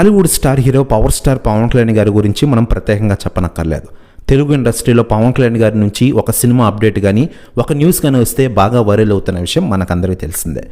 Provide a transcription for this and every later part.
Tollywood star hero power star Pawan Kalyan గారి గురించి మనం ప్రత్యేకంగా చెప్పనక్కర్లేదు. తెలుగు ఇండస్ట్రీలో పవన్ కళ్యాణ్ గారి నుంచి ఒక సినిమా అప్డేట్ కానీ ఒక న్యూస్ కానీ వస్తే బాగా వైరల్ అవుతున్న విషయం మనకందరికీ తెలిసిందే.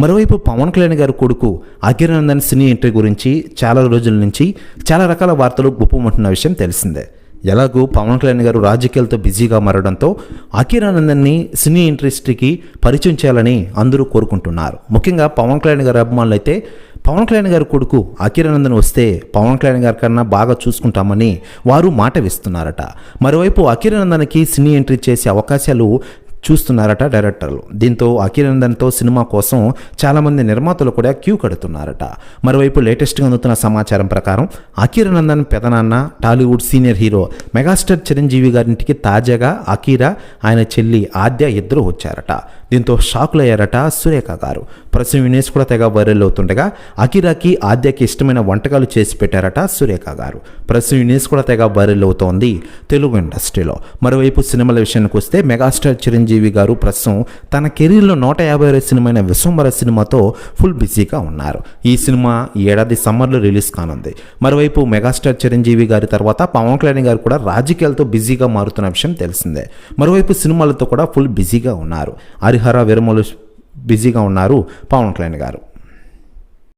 మరోవైపు పవన్ కళ్యాణ్ గారి కొడుకు అఖిరానందన్ సినీ ఎంట్రీ గురించి చాలా రోజుల నుంచి చాలా రకాల వార్తలు గుప్పమంటున్న విషయం తెలిసిందే. ఎలాగూ పవన్ కళ్యాణ్ గారు రాజకీయాలతో బిజీగా మారడంతో అఖిరానందన్ని సినీ ఇండస్ట్రీకి పరిచయం చేయాలని అందరూ కోరుకుంటున్నారు. ముఖ్యంగా పవన్ కళ్యాణ్ గారి అభిమానులు అయితే పవన్ కళ్యాణ్ గారి కొడుకు అఖిరానందన్ వస్తే పవన్ కళ్యాణ్ గారి కన్నా బాగా చూసుకుంటామని వారు మాట వేస్తున్నారట. మరోవైపు అఖిరానందన్కి సినీ ఎంట్రీ చేసే అవకాశాలు చూస్తున్నారట డైరెక్టర్లు. దీంతో అఖిలందన్తో సినిమా కోసం చాలామంది నిర్మాతలు కూడా క్యూ కడుతున్నారట. మరోవైపు లేటెస్ట్గా అందుతున్న సమాచారం ప్రకారం అఖిరానందన్ పెదనాన్న Tollywood senior hero megastar Chiranjeevi గారింటికి తాజాగా అఖీరా ఆయన చెల్లి ఆద్య ఇద్దరు వచ్చారట. దీంతో షాక్లు అయ్యారట సురేఖ గారు. ప్రస్తుతం వినేష్ కూడా తెగ వైరల్ అవుతుండగా అఖీరాకి ఆద్యకి ఇష్టమైన వంటకాలు చేసి పెట్టారట సురేఖ గారు. ప్రస్తుతం వినేష్ కూడా తెగ వైరల్ అవుతోంది తెలుగు ఇండస్ట్రీలో. మరోవైపు సినిమాల విషయానికి వస్తే మెగాస్టార్ చిరంజీవి గారు ప్రస్తుతం తన కెరీర్లో నూట యాభై ఆరు సినిమా విశ్వంబర సినిమాతో ఫుల్ బిజీగా ఉన్నారు. ఈ సినిమా ఈ ఏడాది సమ్మర్లో రిలీజ్ కానుంది. మరోవైపు మెగాస్టార్ చిరంజీవి గారి తర్వాత పవన్ కళ్యాణ్ గారు కూడా రాజకీయాలతో బిజీగా మారుతున్న విషయం తెలిసిందే. మరోవైపు సినిమాలతో కూడా ఫుల్ బిజీగా ఉన్నారు. హరిహర విరమలు బిజీగా ఉన్నారు పవన్ కళ్యాణ్ గారు.